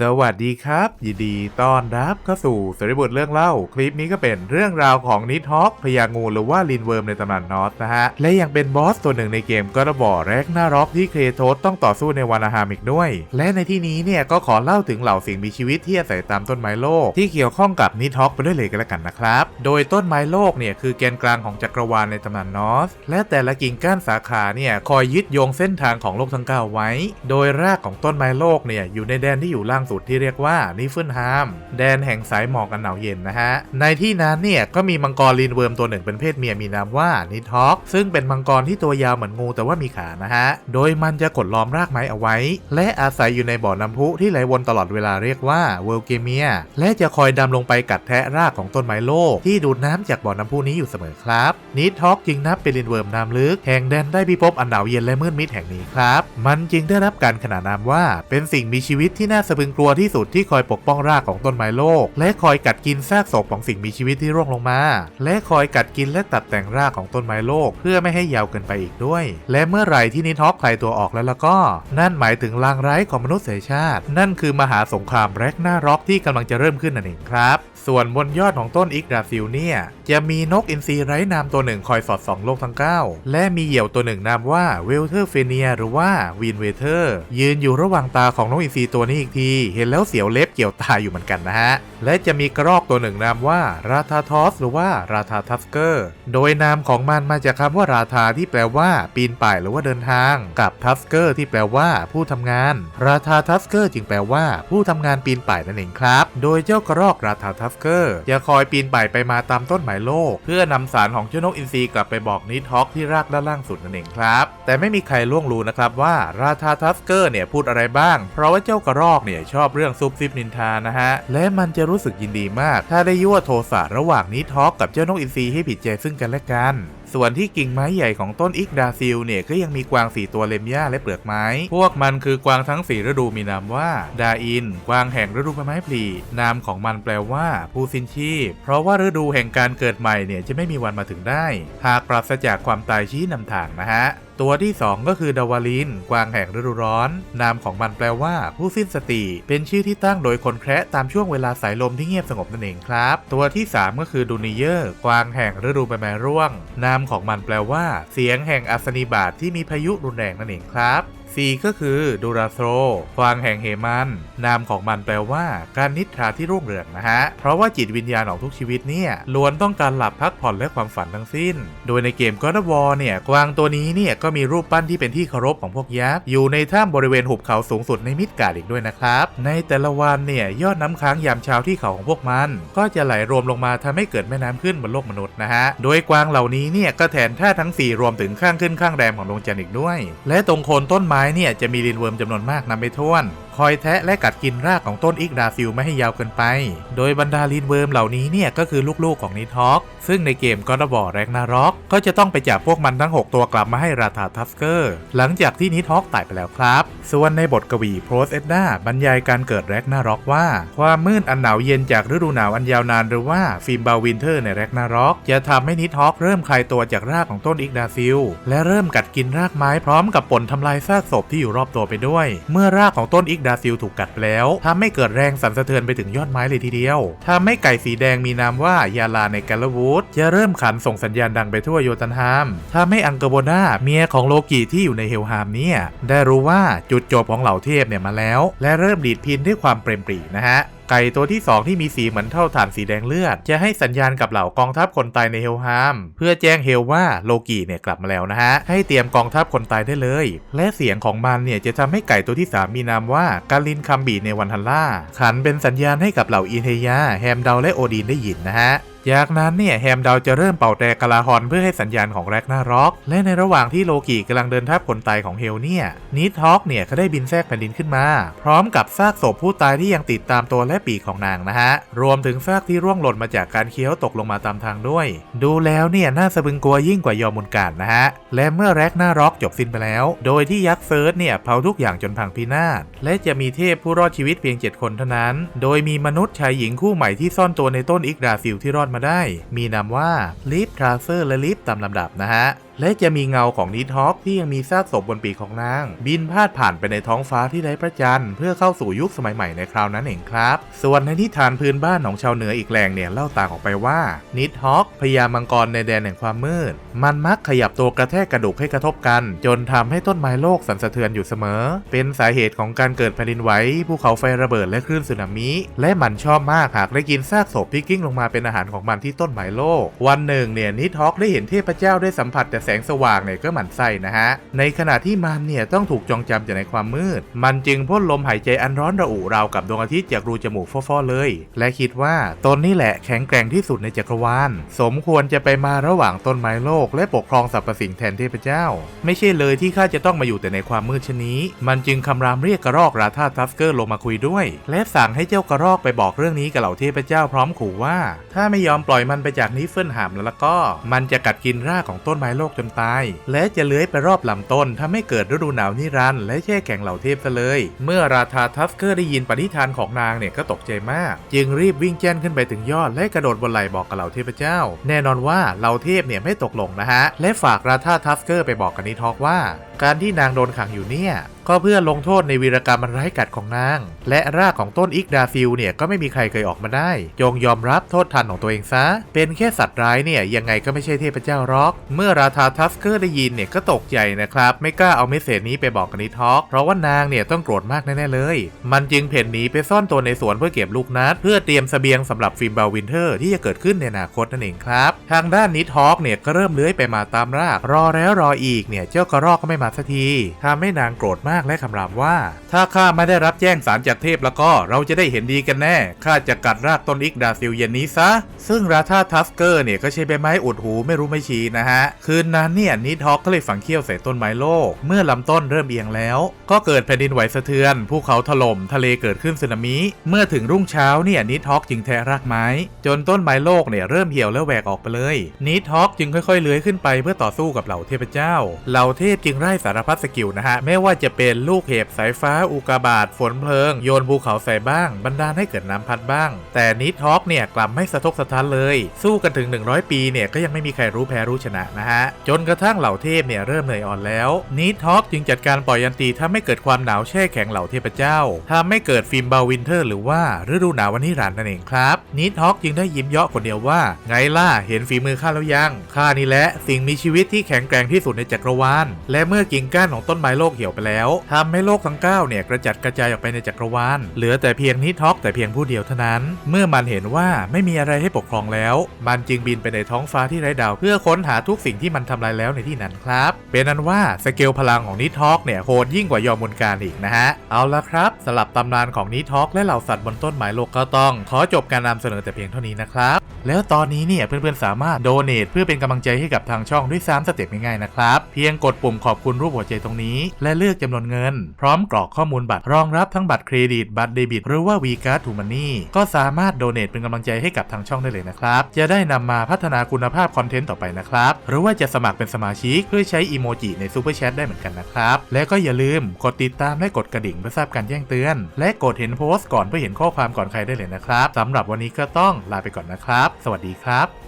สวัสดีครับ ยินดีต้อนรับเข้าสู่สริบทเรื่องเล่า คลิปนี้ก็เป็นเรื่องราวของนิทอกพญางูหรือว่าลินเวิร์มในตำนานนอสนะฮะ และยังเป็นบอสตัวหนึ่งในเกมก็ระบอแรกหน้าร็อกที่เครโทสต้องต่อสู้ในวานาฮามอีกด้วย และในที่นี้เนี่ยก็ขอเล่าถึงเหล่าสิ่งมีชีวิตที่อาศัยตามต้นไม้โลก ที่เกี่ยวข้องกับนิทอกไปด้วยเลยกันละกันนะครับ โดยต้นไม้โลกเนี่ยคือแกนกลางของจักรวาลในตำนานนอส และแต่ละกิ่งก้านสาขาเนี่ยคอยยึดโยงเส้นทางของโลกทั้งเก้าไว้ โดยรากของต้นไม้โลกเนี่ยอยู่ในแดนที่อยู่ล่างสุดที่เรียกว่านิฟเฟิลฮามแดนแห่งสายหมอกอันหนาวเย็นนะฮะ ในที่นั้นเนี่ยก็มีมังกรลีนเวิร์มตัวหนึ่งเป็นเพศเมียมีนามว่านิทอกซึ่งเป็นมังกรที่ตัวยาวเหมือนงูแต่ว่ามีขานะฮะ โดยมันจะกดล้อมรากไม้เอาไว้ และอาศัยอยู่ในบ่อน้ำพุที่ไหลวนตลอดเวลาเรียกว่าเวลเกเมียและจะคอยดำลงไปกัดแทะรากของต้นไม้โลก ที่ดูดน้ำจากบ่อน้ำพุนี้อยู่เสมอครับนิทอกจึงนับเป็นลินเวิร์มน้ำลึกแห่งแดนได้พิภพอันหนาวเย็นและมืดมิดแห่งนี้ครับ มันจึงได้รับการขนานนามว่าเป็นสิ่งมีชีวิตที่น่าสะพึงกลัวที่สุดที่คอยปกป้องรากของต้นไม้โลก และคอยกัดกินซากศพของสิ่งมีชีวิตที่ร่วงลงมา และคอยกัดกินและตัดแต่งรากของต้นไม้โลก เพื่อไม่ให้ยาวเกินไปอีกด้วย และเมื่อไหร่ที่นิทอกคลายตัวออกแล้วแล้วก็ นั่นหมายถึงลางร้ายของมนุษยชาติ นั่นคือมหาสงครามแรกหน้าร็อกที่กำลังจะเริ่มขึ้นนั่นเองครับ ส่วนบนยอดของต้นอิกดาซิลเนี่ย จะมีนกอินทรีไร้นามตัวหนึ่งคอยสอดส่องโลกทั้ง 9 และมีเหยี่ยวตัวหนึ่งนามว่าเวลเทอร์เฟเนียหรือว่าวินเวเทอร์ ยืนอยู่ระหว่างตาของนกอินทรีตัวนี้อีกที เห็นแล้วเสียวเล็บเกี่ยวตาอยู่เหมือนกันนะฮะ และจะมีกระรอกตัวหนึ่งนามว่าราธาทอส หรือว่าราธาทัสเกอร์ โดยนามของมันมาจากคำว่าราธาที่แปลว่า ปีนป่ายหรือว่าเดินทาง กับทัสเกอร์ที่แปลว่า ผู้ทำงาน ราธาทัสเกอร์จึงแปลว่า ผู้ทำงานปีนป่ายนั่นเองครับ โดยเจ้ากระรอกราธาทัสเกอร์จะคอยปีนป่ายไปมาตามต้นไม้โลก เพื่อนำสารของเจ้านกอินทรีกลับไปบอกนิทอกที่รากด้านล่างสุดนั่นเองครับ แต่ไม่มีใครล่วงรู้นะครับว่าราชาทัสเกอร์เนี่ยพูดอะไรบ้าง เพราะว่าเจ้ากระรอกเนี่ยชอบเรื่องซุบซิบนินทานะฮะ และมันจะรู้สึกยินดีมาก ถ้าได้ยั่วโทสะระหว่างนิทอกกับเจ้านกอินทรีให้ผิดใจซึ่งกันและกัน ส่วนที่กิ่งไม้ใหญ่ของต้นอิกดาซิลเนี่ยก็ยังมีกวางสี่ตัวเล็มหญ้าและเปลือกไม้ พวกมันคือกวางทั้งสี่ฤดูมีนามว่า ดาอิน กวางแห่งฤดูใบไม้ผลินามของมันแปลว่าผู้สิ้นชีพ เพราะว่าฤดูแห่งการเกิดใหม่เนี่ยจะไม่มีวันมาถึงได้ หากปราศจากความตายชี้นำทางนะฮะ ตัวที่ 2 ก็คือดาวาลิน กวางแห่งฤดูร้อน นามของมันแปลว่า ผู้สิ้นสติ เป็นชื่อที่ตั้งโดยคนแคระตามช่วงเวลาสายลมที่เงียบสงบนั่นเองครับ ตัวที่ 3 ก็คือดูนิเยอร์กวางแห่งฤดูใบไม้ร่วง นามของมันแปลว่า เสียงแห่งอัศนีบาตทที่มีพายุรุนแรงนั่นเองครับ 4ก็คือดูราโทรกวางแห่งเฮมัน นามของมันแปลว่า การนิทราที่รุ่งเรืองนะฮะ เพราะว่าจิตวิญญาณของทุกชีวิตเนี่ยล้วนต้องการหลับพักผ่อนและความฝันทั้งสิ้น โดยในเกม God of War เนี่ยกวางตัวนี้เนี่ยก็มีรูปปั้นที่เป็นที่เคารพของพวกยักษ์อยู่ในถ้ำบริเวณหุบเขาสูงสุดในมิดการ์ดอีกด้วยนะครับ ในแต่ละวันเนี่ยยอดน้ำค้างยามเช้าที่เขาของพวกมัน ก็จะไหลรวมลงมาทำให้เกิดแม่น้ำขึ้นบนโลกมนุษย์นะฮะ โดยกวางเหล่านี้เนี่ยก็แทนท่าทั้ง 4 รวมถึงข้างขึ้นข้างแรมของดวงจันทร์อีกด้วย และตรงโคนต้นไม้เนี่ยจะมีลินเวิร์มจำนวนมากนำไปท่วน คอยแทะและกัดกินรากของต้นอิกดาซิลไม่ให้ยาวเกินไป โดยบรรดาลินเวิร์มเหล่านี้เนี่ยก็คือลูกๆของนิทอกซึ่งในเกมก็ระบอแรกนาร็อกก็จะต้องไปจับพวกมันทั้ง 6 ตัวกลับมาให้ราธาทัสเกอร์หลังจากที่นิทอกตายไปแล้วครับ ส่วนในบทกวีโพสเอ็ดดาบรรยายการเกิดแรกนาร็อกว่า ความมืดอันหนาวเย็นจากฤดูหนาวอันยาวนานหรือว่าฟิล์มบาวินเทอร์ในแรกนาร็อกจะทำให้นิทอกเริ่มคลายตัวจากรากของต้นอิกดาซิลและเริ่มกัดกินรากไม้พร้อมกับปนทำลายซากศพที่อยู่รอบตัวไปด้วย เมื่อรากของต้นอิกดาซิลถูกกัดไปแล้วทำให้เกิดแรงสั่นสะเทือนไปถึงยอดไม้เลยทีเดียวทำให้ไก่สีแดงมีนามว่ายาลาในกาลวูดจะเริ่มขันส่งสัญญาณดังไปทั่วโยตันฮามทำให้อังเกอร์โบนาเมียของโลกิที่อยู่ในเฮลฮามเนี่ยได้รู้ว่าจุดจบของเหล่าเทพเนี่ยมาแล้ว และเริ่มดีดพินด้วยความเปรมปรีนะฮะไก่ตัวที่ 2 ที่มีสีเหมือนเท่าฐานสีแดงเลือด จะให้สัญญาณกับเหล่ากองทัพคนตายในเฮลฮามเพื่อแจ้งเฮลว่าโลกีเนี่ยกลับมาแล้วนะฮะ ให้เตรียมกองทัพคนตายได้เลย และเสียงของมันเนี่ยจะทำให้ไก่ตัวที่ 3 มีนามว่ากาลินคัมบีในวันทันล่า ขันเป็นสัญญาณให้กับเหล่าอินเทยา แฮมเดาและโอดีนได้ยินนะฮะ จากนั้นเนี่ยแฮมดาวจะเริ่มเป่าแต่กะลาฮอนเพื่อให้สัญญาณของแร็กนาร็อก และในระหว่างที่โลกิกำลังเดินทับคนตายของเฮลเนี่ยนิทอกเนี่ยก็ได้บินแทรกแผ่นดินขึ้นมา พร้อมกับซากศพผู้ตายที่ยังติดตามตัวและปีกของนางนะฮะ รวมถึงซากที่ร่วงหล่นมาจากการเคี้ยวตกลงมาตามทางด้วย ดูแล้วเนี่ยน่าสะพึงกลัวยิ่งกว่ายอมุนการนะฮะ และเมื่อแร็กนาร็อกจบสิ้นไปแล้ว โดยที่ยักษ์เซิร์ชเนี่ยเผาทุกอย่างจนพังพินาศและจะมีเทพผู้รอดชีวิตเพียง 7 คนเท่านั้น โดยมีมนุษย์ชายหญิงคู่ใหม่ที่ซ่อนตัวในต้นอิกดาซิลที่รอดมาได้ มีนามว่าลิฟทราเซอร์และลิฟตามลำดับนะฮะและจะมีเงาของนิทอกที่ยังมีซากศพบนปีกของนาง บินพาดผ่านไปในท้องฟ้าที่ไร้พระจันทร์เพื่อเข้าสู่ยุคสมัยใหม่ในคราวนั้นเองครับ ส่วนในนิทานพื้นบ้านของชาวเหนืออีกแหล่งเนี่ยเล่าต่างออกไปว่า นิทอกพญามังกรในแดนแห่งความมืด มันมักขยับตัวกระแทกกระดูกให้กระทบกัน จนทำให้ต้นไม้โลกสั่นสะเทือนอยู่เสมอ เป็นสาเหตุของการเกิดแผ่นดินไหวภูเขาไฟระเบิดและคลื่นสึนามิ และมันชอบมากหากได้กินซากศพที่กิ้งลงมาเป็นอาหารของมันที่ต้นไม้โลก วันหนึ่งเนี่ยนิทอกได้เห็นเทพเจ้าได้สัมผัสแต่แสงสว่างเนี่ยก็หมั่นไส้นะฮะ ในขณะที่มันเนี่ยต้องถูกจองจำอยู่ในความมืด มันจึงพ่นลมหายใจอันร้อนระอุราวกับดวงอาทิตย์จากรูจมูกฟ่อๆเลย และคิดว่าตนนี่แหละแข็งแกร่งที่สุดในจักรวาล สมควรจะไปมาระหว่างต้นไม้โลก และปกครองสรรพสิ่งแทนเทพเจ้า ไม่ใช่เลยที่ข้าจะต้องมาอยู่แต่ในความมืดชนนี้ มันจึงคำรามเรียกกระรอกราธาทัสเกอร์ลงมาคุยด้วย และสั่งให้เจ้ากระรอกไปบอกเรื่องนี้กับเหล่าเทพเจ้าพร้อมขู่ว่า ถ้าไม่ยอมปล่อยมันไปจากนิฟเฟิลหามแล้วก็ มันจะกัดกินรากของต้นไม้โลกจนตาย และจะเลื้อยไปรอบลำต้นทำให้เกิดฤดูหนาวนิรันดร์และแช่แข็งเหล่าเทพซะเลย เมื่อราธาทัสเกอร์ได้ยินปณิธานของนางเนี่ยก็ตกใจมาก จึงรีบวิ่งแจ้นขึ้นไปถึงยอดและกระโดดบนไหล่บอกกับเหล่าเทพเจ้า แน่นอนว่าเหล่าเทพเนี่ยไม่ตกลงนะฮะและฝากราธาทัสเกอร์ไปบอกกับนิทอกว่า การที่นางโดนขังอยู่เนี่ย ก็เพื่อลงโทษในวีรกรรมมันร้ายกาจของนาง และรากของต้นอิกดาฟิลเนี่ยก็ไม่มีใครเคยออกมาได้จงยอมรับโทษทันของตัวเองซะ เป็นแค่สัตว์ร้ายเนี่ยยังไงก็ไม่ใช่เทพเจ้าหรอก เมื่อราธาทัสเกอร์ได้ยินเนี่ยก็ตกใจนะครับ ไม่กล้าเอาเมสเซจนี้ไปบอกกันิทอก เพราะว่านางเนี่ยต้องโกรธมากแน่ๆเลย มันจึงเพ่นหนีไปซ่อนตัวในสวนเพื่อเก็บลูกนัด เพื่อเตรียมเสบียงสำหรับฟิล์มบาวินเทอร์ที่จะเกิดขึ้นในอนาคตนั่นเองครับ ทางด้านนิทอกเนี่ยก็เริ่มเลื้อยไปมาตามราก รอแล้วรออีกเนี่ยเจ้ากระรอกก็ไม่มาสักทีทำให้นางโกรธมากและคำรามว่า ถ้าข้าไม่ได้รับแจ้งสารจากเทพแล้วก็เราจะได้เห็นดีกันแน่ข้าจะกัดรากต้นอิกดาซิลเย็นนี้ซะ ซึ่งราธาทัสเกอร์เนี่ยก็ใช้ใบไม้อุดหูไม่รู้ไม่ชี้นะฮะ คืนนั้นเนี่ยนิทอกก็เลยฝังเขี้ยวใส่ต้นไม้โลก เมื่อลำต้นเริ่มเอียงแล้ว ก็เกิดแผ่นดินไหวสะเทือนภูเขาถล่มทะเลเกิดขึ้นสึนามิ เมื่อถึงรุ่งเช้าเนี่ยนิทอกจึงแทะรากไม้ จนต้นไม้โลกเนี่ยเริ่มเหี่ยวและแหวกออกไปเลยนิทอกจึงค่อยๆเลื้อยขึ้นไปเพื่อต่อสู้กับเหล่าเทพเจ้า เหล่าเทพจึงไล่สารพัดสกิลนะฮะ ไม่ว่าจะเป็นลูกเห็บสายฟ้าอุกาบาตฝนเพลิง โยนภูเขาใส่บ้าง บรรดาลให้เกิดน้ำพัดบ้าง แต่นิทอกเนี่ยกลับไม่สะทกสะท้านเลย สู้กันถึง 100 ปีเนี่ยก็ยังไม่มีใครรู้แพ้รู้ชนะนะฮะ จนกระทั่งเหล่าเทพเนี่ยเริ่มเหนื่อยอ่อนแล้วนิทอกจึงจัดการปล่อยยันตีทำให้เกิดความหนาวแช่แข็งเหล่าเทพเจ้าทำให้เกิดฟิล์มบาวินเทอร์ หรือว่าฤดูหนาววันนิรันนั่นเองครับนิทอกจึงได้ยิ้มเยาะคนเดียวว่า ไงล่ะเห็นฝีมือข้าแล้วยังข้านี่แหละสิ่งมีชีวิตที่แข็งแกร่งที่สุดในจักรวาลและเมื่อกิ่งก้านของต้นไม้โลกเหี่ยวไปแล้วทำให้โลกทั้งเก้าเนี่ยกระจัดกระจายออกไปในจักรวาลเหลือแต่เพียงนิทอกแต่เพียงผู้เดียวเท่านั้น เมื่อมันเห็นว่าไม่มีอะไรให้ปกครองแล้ว มันจึงบินไปในท้องฟ้าที่ไร้ดาว เพื่อค้นหาทุกสิ่งที่มันทำลายแล้วในที่นั้นครับ เป็นนั้นว่าสเกลพลังของนิทอกเนี่ยโหดยิ่งกว่ายอมมนการอีกนะฮะเอาละครับสลับตำนานของนิทอกและเหล่าสัตว์บนต้นไม้โลกก็ต้อง ขอจบการนำเสนอแต่เพียงเท่านี้นะครับแล้วตอนนี้เนี่ยเพื่อนๆสามารถโดเน a t เพื่อเป็นกำลังใจให้กับทางช่องด้วย3สเต็ปง่ายๆนะครับเพียงกดปุ่มขอบคุณรูปหัวใจตรงนี้ และเลือกจำนวนเงิน พร้อมกรอกข้อมูลบัตรรองรับทั้งบัตรเครดิตบัตรเดบิต หรือว่า v ีการ์ดทูมันนี่ก็สามารถโดเน a t เป็นกำลังใจให้กับทางช่องได้เลยนะครับ จะได้นำมาพัฒนาคุณภาพคอนเทนต์ต่อไปนะครับ หรือว่าจะสมัครเป็นสมาชิกเพื่อใช้อีโมจิในซูเปอร์แชทได้เหมือนกันนะครับ และก็อย่าลืมกดติดตามและกดกระดิ่งเพื่อทราบการแจ้งเตือน และกดเห็นโพสต์ก่อนเพื่อเห็นข้อความก่อนใครได้เลยนะครับสำหรับวันนี้ก็ต้องลาไปก่อนนะครับ สวัสดีครับ